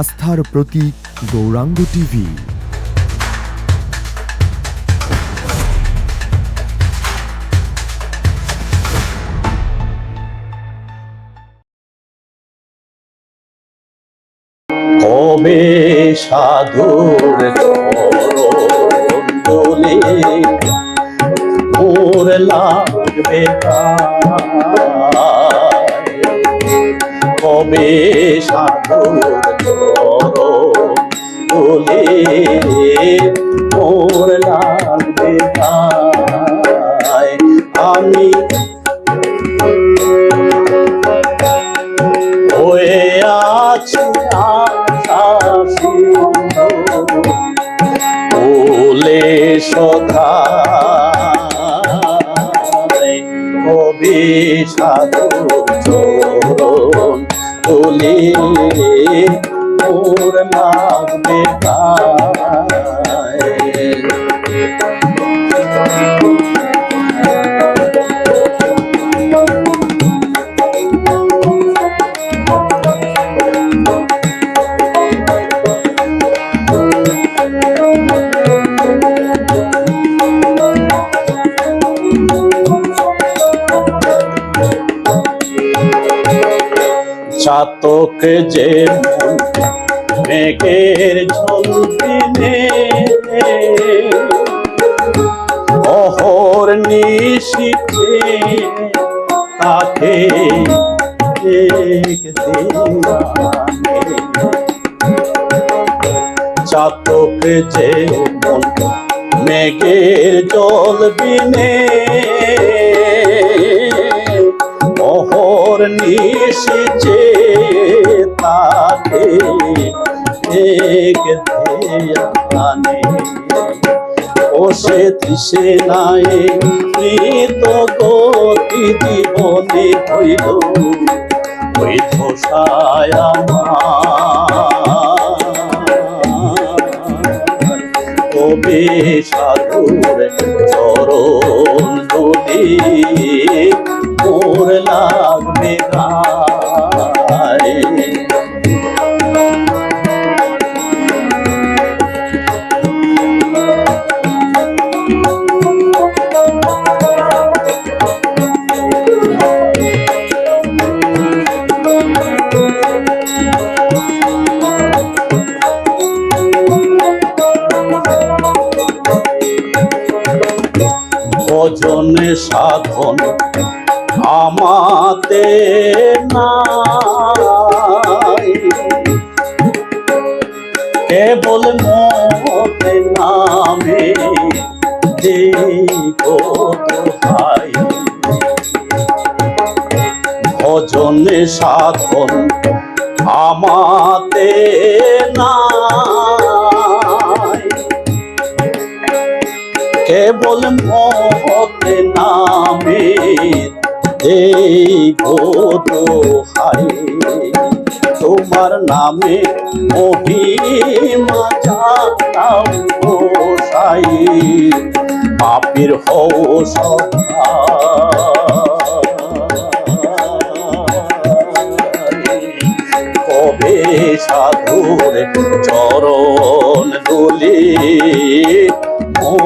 আস্থার প্রতীক গৌরাঙ্গ টিভি কবে সাধুর চরণে মোর লাগবে। কবে সাধুর চরণে মোর লাগবে আমি হয়ে আছি বলে কবি সাধু চরণ তুলি মোর লাগবে চাতক যে মেঘের ঝলপিনে অহর নিশিতে তাকে চাতক যে মেঘের জল বিনে মোহর নিশিচে আনে ও সে দিশে নাই কৃত গতি জীবনে হইল? হইত সায়া কবে সাধুর চরণ দুলি ভজনে সাধন আমাতে নাই। কেবল মতে নামে ভাই। ভজনে সাধন আমাতে নাই। কেবল নামে এই হাই তোমার নামে মহিমা জানাও গো সাই পাপের হও সহায়।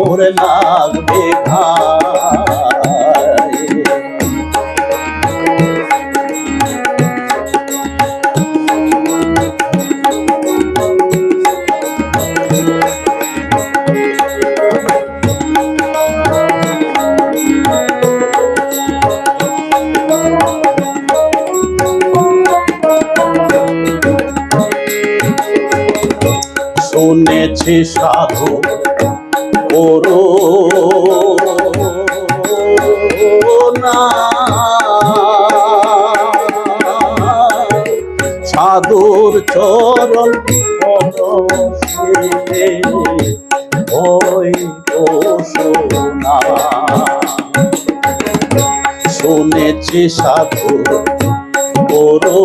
মোর লাগবে শুনেছি সাধু করো। না। সাধুর চরণ ওই সোনা শুনেছি সাধু করো।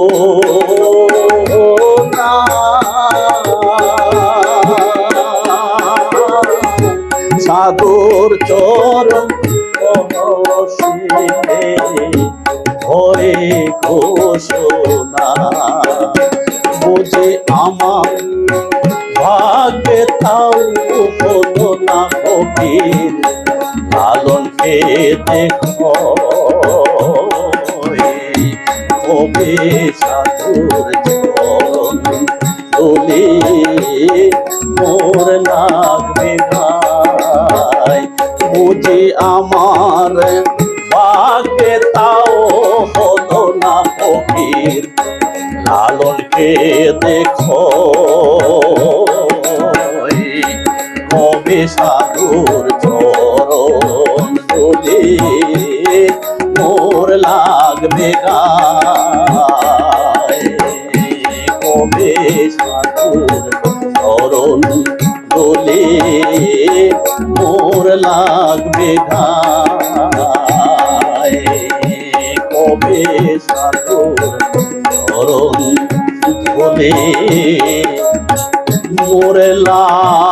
সাধুর চরণ হয়ে ঘোষণা। যে আমার ভাগ্যে তাও না ফকির লালন দেখো কবে সাধুর চরণ তুলি মোর লাগবে আমার ভাগ্যে তাও হলো না ফকির। লালনকে দেখো? কবে সাধুর চরণ তুলি, মোর লাগবে গায়। কবে সাধুর চরণ তুলি মোর লাগবে কবে সাধু চরণ ধরে? লাগ